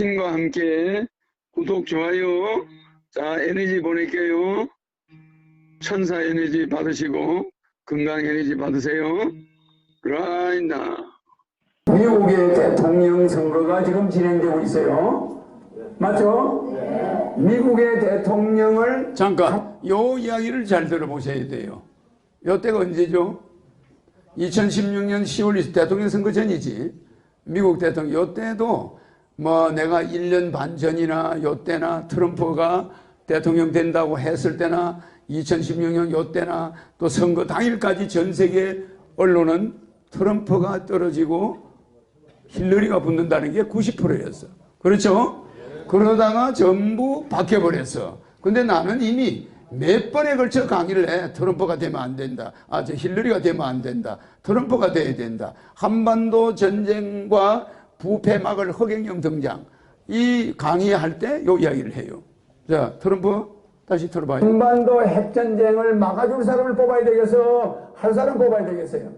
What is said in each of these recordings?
신과 함께 구독, 좋아요. 자, 에너지 보낼게요. 천사 에너지 받으시고 건강 에너지 받으세요. 라이나. 미국의 대통령 선거가 지금 진행되고 있어요. 맞죠? 미국의 대통령을 잠깐 요 이야기를 잘 들어보셔야 돼요. 요때가 언제죠? 2016년 10월 대통령 선거 전이지. 미국 대통령 요때도 뭐 내가 1년 반 전이나 요때나 트럼프가 대통령 된다고 했을 때나 2016년 요때나 또 선거 당일까지 전 세계 언론은 트럼프가 떨어지고 힐러리가 붙는다는 게 90%였어. 그렇죠? 그러다가 전부 바뀌어버렸어. 근데 나는 이미 몇 번에 걸쳐 강의를 해. 트럼프가 되면 안 된다. 아, 저 힐러리가 되면 안 된다. 트럼프가 돼야 된다. 한반도 전쟁과 부패막을 허경영 등장. 이 강의할 때 요 이야기를 해요. 자, 트럼프 다시 들어봐요. 한반도 핵전쟁을 막아줄 사람을 뽑아야 되겠어? 할 사람 뽑아야 되겠어요?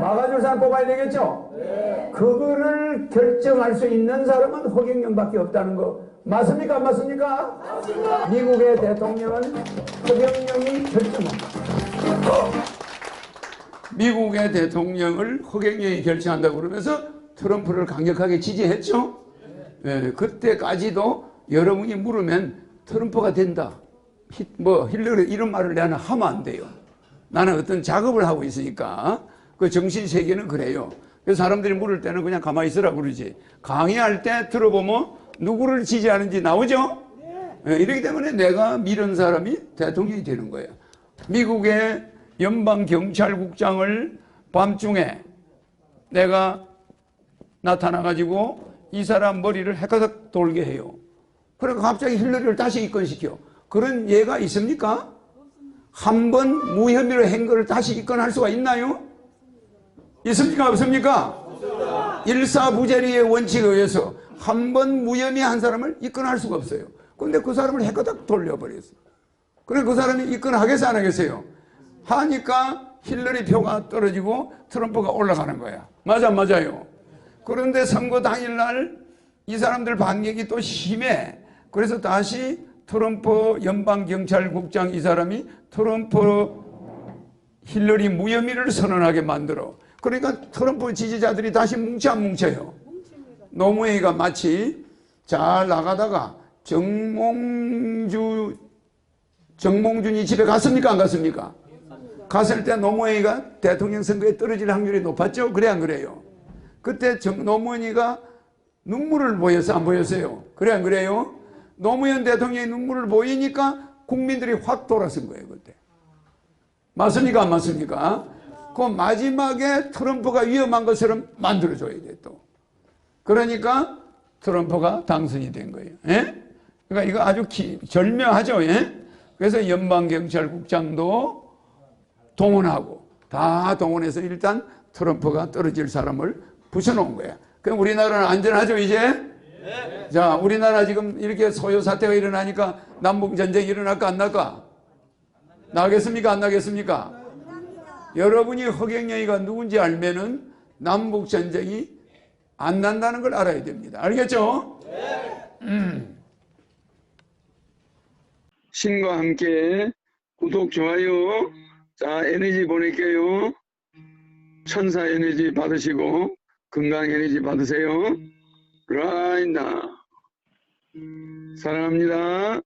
막아줄 사람 뽑아야 되겠죠? 그거를 결정할 수 있는 사람은 허경영밖에 없다는 거 맞습니까? 안 맞습니까? 미국의 대통령은 허경영이 결정합니다. 미국의 대통령을 허경영이 결정한다고 그러면서 트럼프를 강력하게 지지했죠? 예, 그때까지도 여러분이 물으면 트럼프가 된다. 히, 뭐 힐러리 이런 말을 나는 하면 안 돼요. 나는 어떤 작업을 하고 있으니까 그 정신 세계는 그래요. 그래서 사람들이 물을 때는 그냥 가만히 있으라 그러지. 강의할 때 들어보면 누구를 지지하는지 나오죠? 예, 이렇기 때문에 내가 미른 사람이 대통령이 되는 거예요. 미국의 연방 경찰국장을 밤중에 내가 나타나가지고 이 사람 머리를 헤까닥 돌게 해요. 그러니까 갑자기 힐러리를 다시 입건시켜. 그런 예가 있습니까? 한 번 무혐의로 한 거를 다시 입건할 수가 있나요? 있습니까? 없습니까? 일사부재리의 원칙에 의해서 한 번 무혐의 한 사람을 입건할 수가 없어요. 근데 그 사람을 헤까닥 돌려버렸어. 그래 그 사람이 입건하겠어 안 하겠어요? 하니까 힐러리 표가 떨어지고 트럼프가 올라가는 거야. 맞아 맞아요. 그런데 선거 당일날 이 사람들 반격이 또 심해. 그래서 다시 트럼프 연방경찰국장 이 사람이 트럼프 힐러리 무혐의를 선언하게 만들어. 그러니까 트럼프 지지자들이 다시 뭉쳐 안 뭉쳐요. 노무현이가 마치 잘 나가다가 정몽주 정몽준이 집에 갔습니까 안 갔습니까? 갔을 때 노무현이가 대통령 선거에 떨어질 확률이 높았죠? 그래 안 그래요? 그때 정, 노무현이가 눈물을 보여서 안 보였어요? 그래 안 그래요? 노무현 대통령이 눈물을 보이니까 국민들이 확 돌아선 거예요 그때. 맞습니까 안 맞습니까? 그 마지막에 트럼프가 위험한 것처럼 만들어줘야 돼 또. 그러니까 트럼프가 당선이 된 거예요. 예? 그러니까 이거 아주 기, 절묘하죠. 예? 그래서 연방경찰국장도 동원하고 다 동원해서 일단 트럼프가 떨어질 사람을 붙여놓은 거야. 그럼 우리나라는 안전하죠 이제? 네. 자 우리나라 지금 이렇게 소요 사태가 일어나니까 남북 전쟁이 일어날까 안 날까? 나겠습니까 안 나겠습니까? 여러분이 허경영이가 누군지 알면은 남북 전쟁이 안 난다는 걸 알아야 됩니다. 알겠죠? 음. 신과 함께 구독 좋아요 자 에너지 보낼게요. 천사 에너지 받으시고 건강 에너지 받으세요. 라이나 사랑합니다.